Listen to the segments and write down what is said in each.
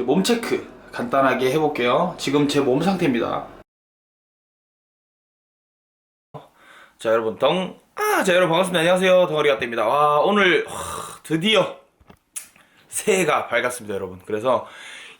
몸 체크 간단하게 해볼게요. 지금 제 몸 상태입니다. 자 여러분 덩, 아, 자 여러분 반갑습니다. 안녕하세요. 덩어리가 됩니다. 와 오늘 와, 드디어 새해가 밝았습니다, 여러분. 그래서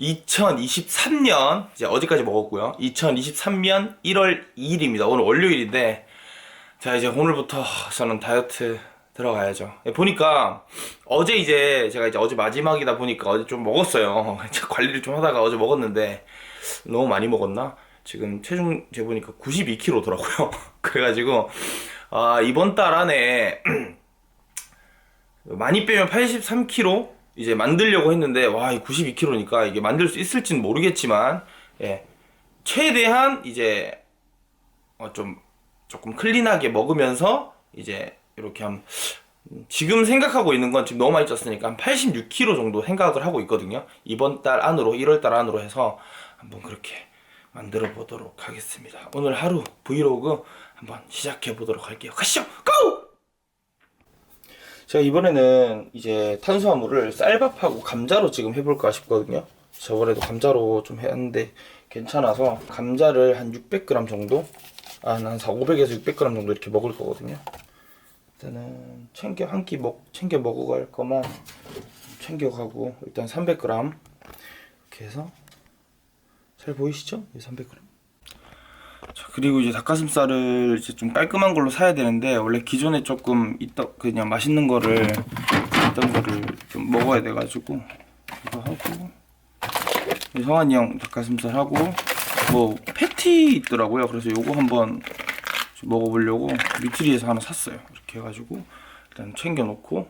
2023년 이제 어제까지 먹었고요. 2023년 1월 2일입니다. 오늘 월요일인데 자 이제 오늘부터 저는 다이어트 들어가야죠. 예, 보니까 어제 이제 제가 이제 어제 마지막이다 보니까 어제 좀 먹었어요. 관리를 좀 하다가 어제 먹었는데 너무 많이 먹었나? 지금 체중 재보니까 92kg더라고요. 그래가지고 아 이번 달 안에 많이 빼면 83kg 이제 만들려고 했는데 와, 이 92kg니까 이게 만들 수 있을지는 모르겠지만 예. 최대한 이제 어, 좀 조금 클린하게 먹으면서 이제 이렇게 한 지금 생각하고 있는 건 지금 너무 많이 쪘으니까 한 86kg 정도 생각을 하고 있거든요. 이번 달 안으로 1월 달 안으로 해서 한번 그렇게 만들어 보도록 하겠습니다. 오늘 하루 브이로그 한번 시작해 보도록 할게요. 가시죠. 고! 제가 이번에는 이제 탄수화물을 쌀밥하고 감자로 지금 해볼까 싶거든요. 저번에도 감자로 좀 했는데 괜찮아서 감자를 한 600g 정도, 아, 한 500에서 600g 정도 이렇게 먹을 거거든요. 일단은 챙겨 한 끼 먹, 챙겨 먹어갈 거만 챙겨가고 일단 300g 이렇게 해서 잘 보이시죠? 이 300g. 자, 그리고 이제 닭가슴살을 이제 좀 깔끔한 걸로 사야 되는데 원래 기존에 조금 있다 그냥 맛있는 거를 있던 거를 좀 먹어야 돼 가지고 이거 하고 이 성환이 형 닭가슴살 하고 뭐 패티 있더라고요. 그래서 요거 한번 좀 먹어보려고 미트리에서 하나 샀어요. 이렇게 해가지고 일단 챙겨놓고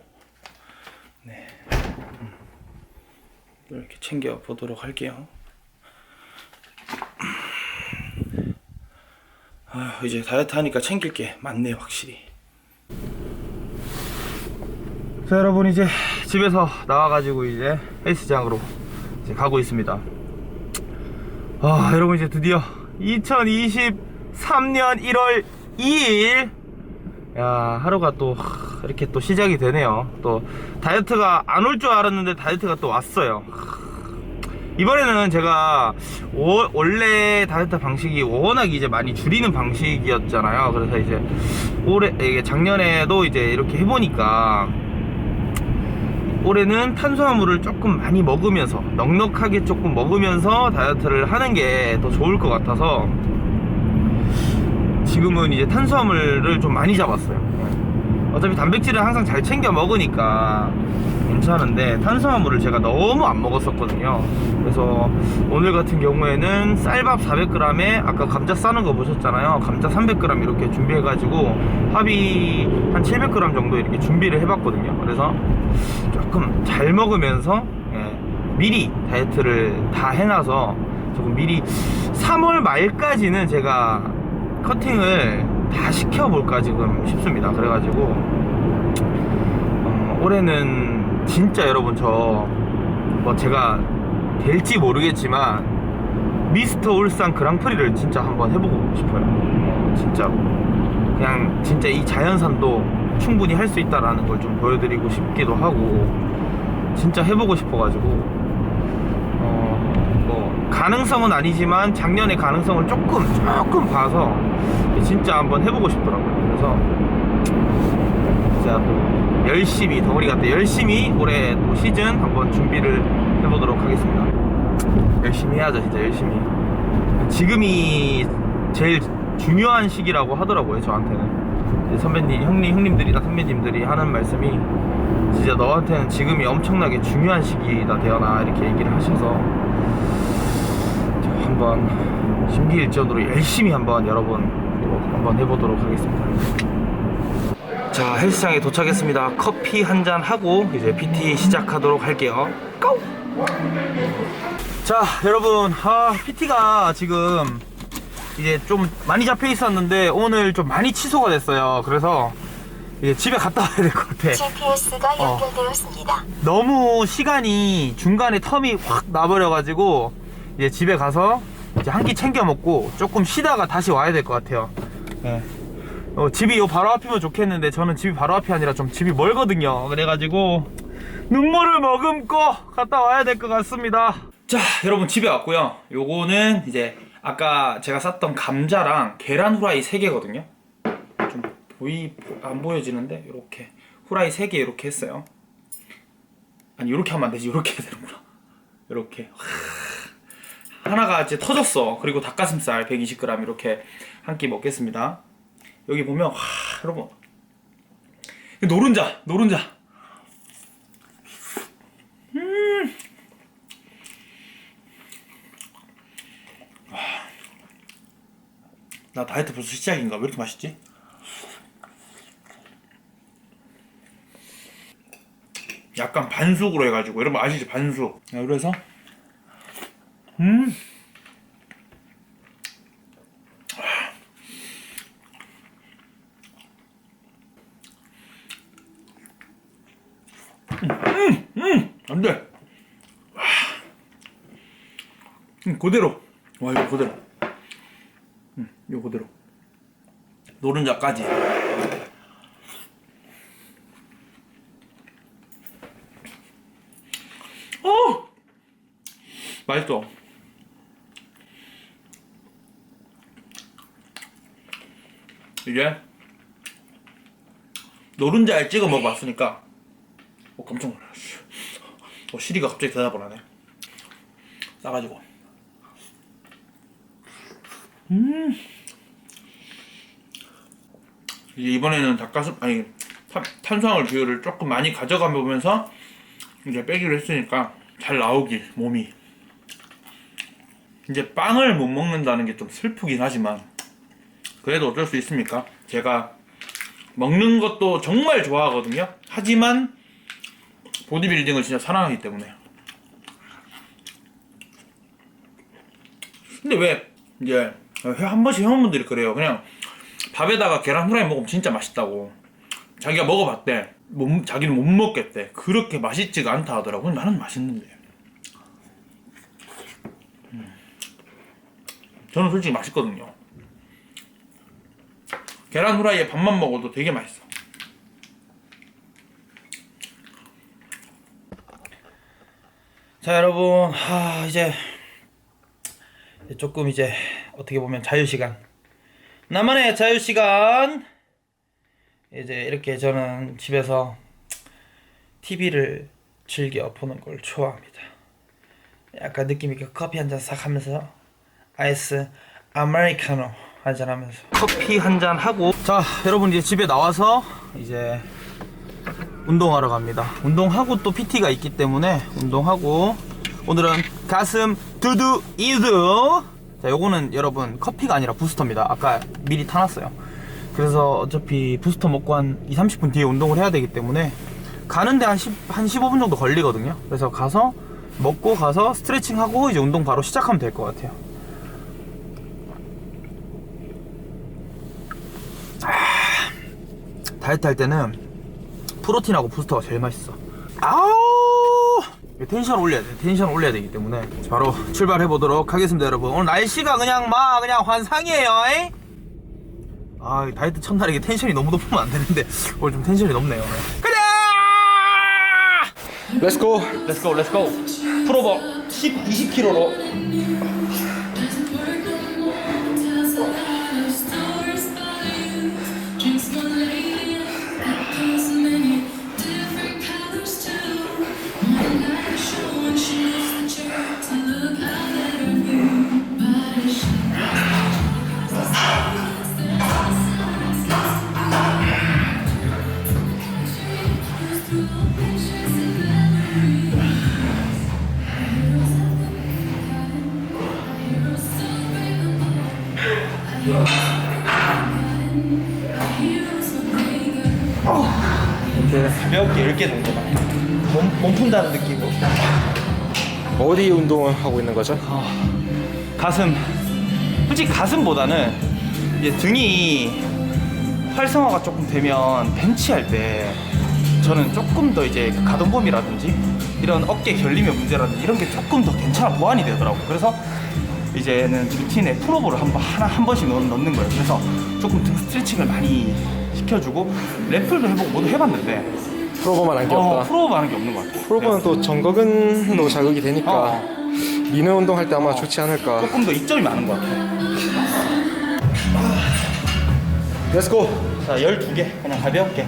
네 음. 이렇게 챙겨 보도록 할게요. 아, 이제 다이어트 하니까 챙길 게 많네 확실히. 자 여러분 이제 집에서 나와가지고 이제 헬스장으로 이제 가고 있습니다. 아 여러분 이제 드디어 2023년 1월 2일 야 하루가 또 하, 이렇게 또 시작이 되네요. 또 다이어트가 안 올 줄 알았는데 다이어트가 또 왔어요. 이번에는 제가 워- 원래 다이어트 방식이 워낙 이제 많이 줄이는 방식이었잖아요. 그래서 이제 올해 이게 작년에도 이제 이렇게 해보니까 올해는 탄수화물을 조금 많이 먹으면서 넉넉하게 조금 먹으면서 다이어트를 하는 게 더 좋을 것 같아서 지금은 이제 탄수화물을 좀 많이 잡았어요. 어차피 단백질은 항상 잘 챙겨 먹으니까 괜찮은데 탄수화물을 제가 너무 안 먹었었거든요. 그래서 오늘 같은 경우에는 쌀밥 400g에 아까 감자 싸는 거 보셨잖아요. 감자 300g 이렇게 준비해가지고 합이 한 700g 정도 이렇게 준비를 해봤거든요. 그래서 조금 잘 먹으면서 예, 미리 다이어트를 다 해놔서 조금 미리 3월 말까지는 제가 커팅을 다 시켜볼까 지금 싶습니다. 그래가지고 어, 올해는 진짜 여러분 저 뭐 제가 될지 모르겠지만 미스터 울산 그랑프리를 진짜 한번 해보고 싶어요. 어, 진짜 그냥 진짜 이 자연산도 충분히 할 수 있다라는 걸 좀 보여드리고 싶기도 하고 진짜 해보고 싶어가지고 어, 뭐 가능성은 아니지만 작년의 가능성을 조금 조금 봐서 진짜 한번 해보고 싶더라고요. 그래서 진짜 또 열심히 덩어리 같아 열심히 올해 또 시즌 한번 준비를 해보도록 하겠습니다. 열심히 해야죠, 진짜 열심히. 지금이 제일 중요한 시기라고 하더라고요, 저한테는. 선배님, 형님, 형님들이나 선배님들이 하는 말씀이 진짜 너한테는 지금이 엄청나게 중요한 시기다, 대현아. 이렇게 얘기를 하셔서 한번 심기일전으로 열심히 한번 여러분 또 한번 해보도록 하겠습니다. 자 헬스장에 도착했습니다. 커피 한 잔 하고 이제 PT 시작하도록 할게요. 고! 자 여러분 아 PT가 지금 이제 좀 많이 잡혀 있었는데 오늘 좀 많이 취소가 됐어요. 그래서 이제 집에 갔다 와야 될 것 같아. GPS가 어. 연결되었습니다. 너무 시간이 중간에 텀이 확 나버려가지고 이제 집에 가서 이제 한 끼 챙겨 먹고 조금 쉬다가 다시 와야 될 것 같아요. 예. 어, 집이 요 바로 앞이면 좋겠는데 저는 집이 바로 앞이 아니라 좀 집이 멀거든요. 그래가지고 눈물을 머금고 갔다 와야 될 것 같습니다. 자, 여러분 집에 왔고요. 요거는 이제 아까 제가 쌌던 감자랑 계란 후라이 3개거든요. 좀 보이 안 보여지는데 이렇게 후라이 3개 이렇게 했어요. 아니 이렇게 하면 안 되지. 이렇게 해야 되는구나. 이렇게 하나가 이제 터졌어. 그리고 닭가슴살 120g 이렇게 한 끼 먹겠습니다. 여기 보면 와, 여러분 노른자, 노른자. 나 다이어트 벌써 시작인가? 왜 이렇게 맛있지? 약간 반숙으로 해가지고 여러분 아시죠? 반숙. 야, 그래서 음. 음, 음, 안 돼. 와. 음, 그대로. 와, 이거 그대로. 음, 이거 그대로. 노른자까지. 어! 맛있어. 이게 노른자에 찍어 먹어봤으니까 어 깜짝 놀랐어. 어 시리가 갑자기 대답을 하네. 싸가지고. 이제 이번에는 닭가슴 아니 탄, 탄수화물 비율을 조금 많이 가져가 보면서 이제 빼기로 했으니까 잘 나오길 몸이 이제 빵을 못 먹는다는 게 좀 슬프긴 하지만 그래도 어쩔 수 있습니까? 제가 먹는 것도 정말 좋아하거든요. 하지만 보디빌딩을 진짜 사랑하기 때문에. 근데 왜 이제 한 번씩 회원분들이 그래요. 그냥 밥에다가 계란 후라이 먹으면 진짜 맛있다고. 자기가 먹어봤대. 못, 자기는 못 먹겠대. 그렇게 맛있지가 않다 하더라고. 나는 맛있는데. 저는 솔직히 맛있거든요. 계란 후라이에 밥만 먹어도 되게 맛있어. 자 여러분, 하 이제 조금 이제 어떻게 보면 자유 시간. 나만의 자유 시간. 이제 이렇게 저는 집에서 TV를 즐겨 보는 걸 좋아합니다. 약간 느낌 있게 커피 한 잔 싹 하면서 아이스 아메리카노 한잔 하면서 커피 한 잔 하고 자 여러분 이제 집에 나와서 이제 운동하러 갑니다. 운동하고 또 PT가 있기 때문에 운동하고 오늘은 가슴 두두 이두 자 요거는 여러분 커피가 아니라 부스터입니다. 아까 미리 타놨어요. 그래서 어차피 부스터 먹고 한 2, 30분 뒤에 운동을 해야 되기 때문에 가는데 한, 10, 한 15분 정도 걸리거든요. 그래서 가서 먹고 가서 스트레칭 하고 이제 운동 바로 시작하면 될 것 같아요. 다이어트 할 때는 프로틴하고 부스터가 제일 맛있어. 아우! 텐션 올려야 돼. 텐션 올려야 되기 때문에 바로 출발해 보도록 하겠습니다, 여러분. 오늘 날씨가 그냥 막 그냥 환상이에요. 이? 아, 이 다이어트 첫날에 이게 텐션이 너무 높으면 안 되는데 오늘 좀 텐션이 높네요. 가자! 렛츠고! 렛츠고, 렛츠고. 프로버 10, 20kg로. 이렇게 가볍게 10개 정도만. 몸, 몸 푼다는 느낌으로. 어디 운동을 하고 있는 거죠? 가슴. 솔직히 가슴보다는 이제 등이 활성화가 조금 되면 벤치할 때 저는 조금 더 이제 그 가동범위라든지 이런 어깨 결림의 문제라든지 이런 게 조금 더 괜찮아 보완이 되더라고. 그래서 이제는 루틴에 프로볼을 한번 하나 한 번씩 넣, 넣는 거예요. 그래서 조금 등 스트레칭을 많이 시켜주고 랩풀도 해보고 모두 해봤는데 프로버만 한 게 어, 없다. 프로볼 하는 게 없는 것 같아요. 프로버는 또 정거근도 자극이 되니까 어. 미는 운동 할 때 아마 좋지 않을까. 조금 더 이점이 많은 것 같아요. 렛츠고. 자 12개 그냥 가볍게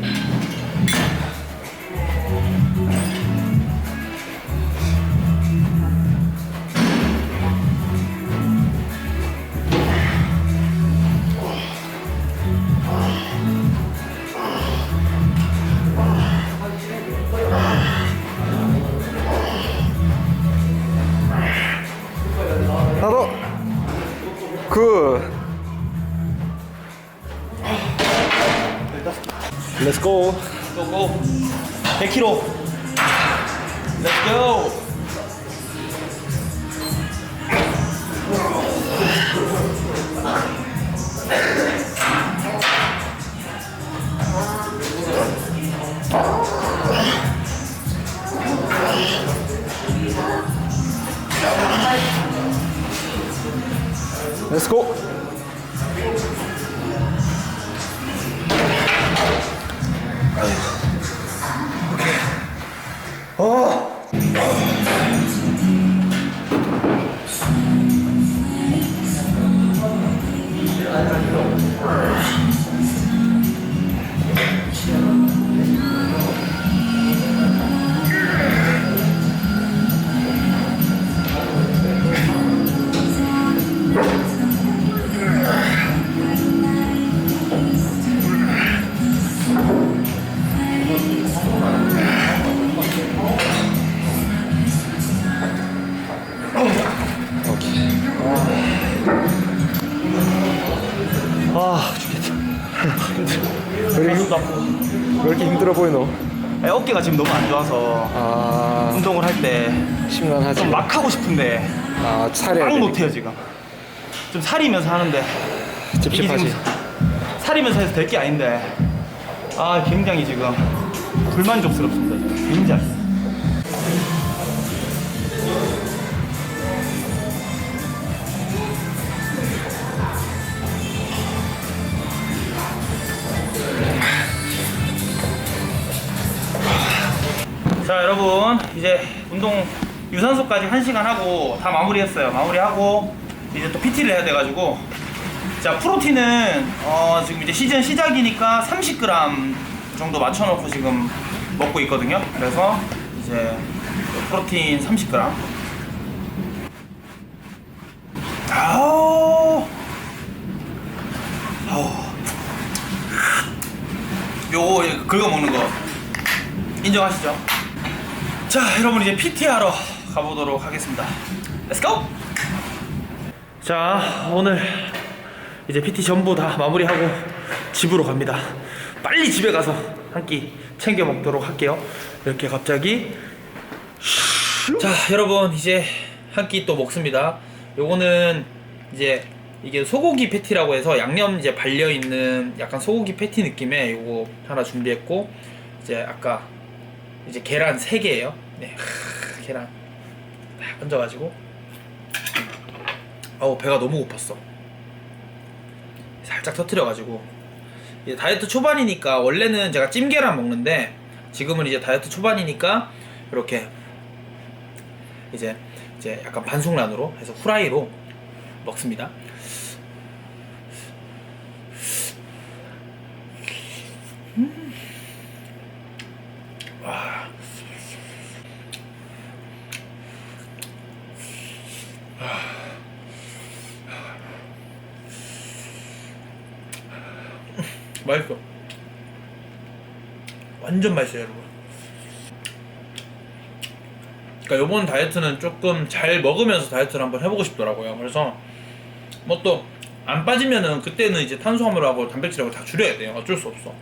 굿. 렛츠 고. 고 고 100kg Let's go 렛츠 고. 아, 지금 너무 안 좋아서 아, 운동을 할 때 좀 심란하지. 막 하고 싶은데 아, 차려야 막. 못해요 지금 좀 살이면서 하는데 이게 찝찝하지. 지금 살이면서 해서 될 게 아닌데 아 굉장히 지금 불만족스럽습니다 지금. 굉장히 자 여러분 이제 운동 유산소까지 1시간 하고 다 마무리했어요. 마무리하고 이제 또 PT를 해야 돼가지고. 자 프로틴은 어, 지금 이제 시즌 시작이니까 30g 정도 맞춰놓고 지금 먹고 있거든요. 그래서 이제 프로틴 30g 아우! 요거 긁어 먹는 거. 인정하시죠? 자 여러분 이제 PT 하러 가보도록 하겠습니다. 렛츠고! 자 오늘 이제 PT 전부 다 마무리하고 집으로 갑니다. 빨리 집에 가서 한 끼 챙겨 먹도록 할게요. 이렇게 갑자기 자 여러분 이제 한 끼 또 먹습니다. 요거는 이제 이게 소고기 패티라고 해서 양념 이제 발려 있는 약간 소고기 패티 느낌의 요거 하나 준비했고 이제 아까 이제 계란 3개예요. 네. 하, 계란 딱 얹어 가지고 어우 배가 너무 고팠어. 살짝 터트려 가지고 이제 다이어트 초반이니까 원래는 제가 찜계란 먹는데 지금은 이제 다이어트 초반이니까 이렇게 이제 이제 약간 반숙란으로 해서 후라이로 먹습니다. 맛있어. 완전 맛있어요, 여러분. 그러니까 요번 다이어트는 조금 잘 먹으면서 다이어트를 한번 해보고 싶더라고요. 그래서 뭐 또 안 빠지면은 그때는 이제 탄수화물하고 단백질하고 다 줄여야 돼요. 어쩔 수 없어.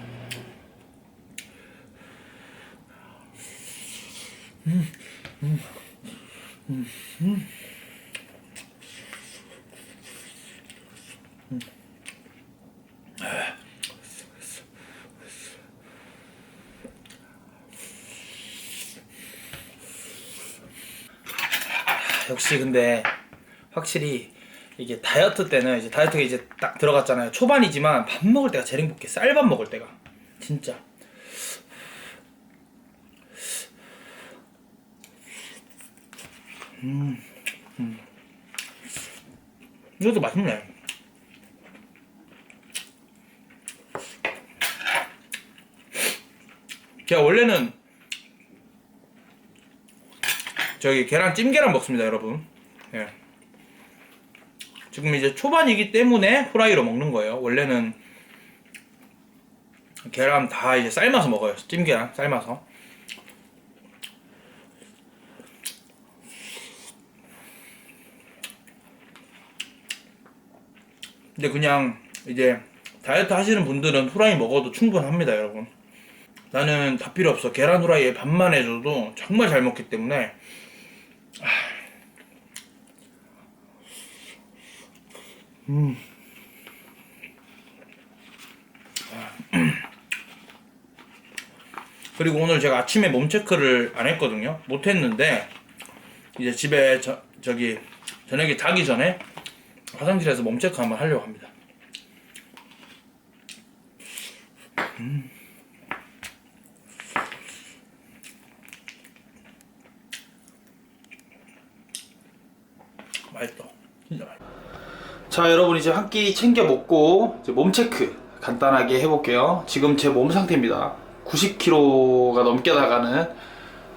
역시 근데 확실히 이게 다이어트 때는 이제 다이어트가 이제 딱 들어갔잖아요. 초반이지만 밥 먹을 때가 제일 행복해. 쌀밥 먹을 때가 진짜. 음, 음. 이것도 맛있네. 제가 원래는 저기 계란 찜계란 먹습니다, 여러분. 예. 지금 이제 초반이기 때문에 후라이로 먹는 거예요. 원래는 계란 다 이제 삶아서 먹어요. 찜계란 삶아서. 근데 그냥 이제 다이어트 하시는 분들은 후라이 먹어도 충분합니다, 여러분. 나는 다 필요 없어. 계란 후라이에 반만 해줘도 정말 잘 먹기 때문에 그리고 오늘 제가 아침에 몸 체크를 안 했거든요. 못 했는데 이제 집에 저, 저기 저녁에 자기 전에 화장실에서 몸 체크 한번 하려고 합니다. 음. 맛있다. 진짜 맛있다. 자 여러분 이제 한 끼 챙겨 먹고 몸 체크 간단하게 해볼게요. 지금 제 몸 상태입니다. 90kg가 넘게 나가는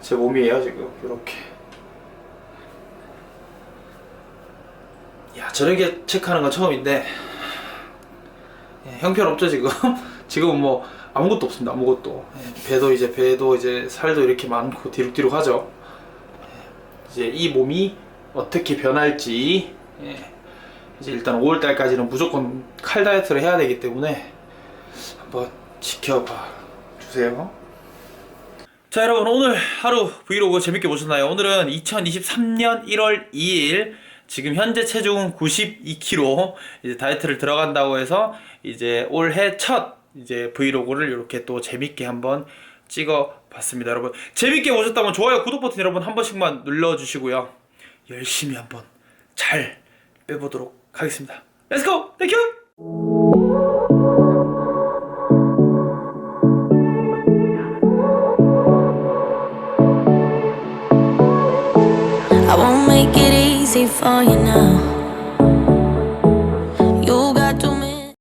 제 몸이에요 지금. 이렇게. 야 저렇게 체크하는 건 처음인데 예, 형편없죠 지금? 지금 뭐 아무것도 없습니다 아무것도. 예, 배도 이제 배도 이제 살도 이렇게 많고 뒤룩뒤룩 하죠. 예, 이제 이 몸이 어떻게 변할지 예, 이제 일단 5월달까지는 무조건 칼 다이어트를 해야 되기 때문에 한번 지켜봐 주세요. 자 여러분 오늘 하루 브이로그 재밌게 보셨나요? 오늘은 2023년 1월 2일 지금 현재 체중은 92kg 이제 다이어트를 들어간다고 해서 이제 올해 첫 이제 브이로그를 이렇게 또 재밌게 한번 찍어 봤습니다 여러분 재밌게 보셨다면 좋아요 구독 버튼 여러분 한 번씩만 눌러 주시고요 열심히 한번 잘 빼보도록 하겠습니다. 렛츠고! 땡큐! I won't make it easy for you now.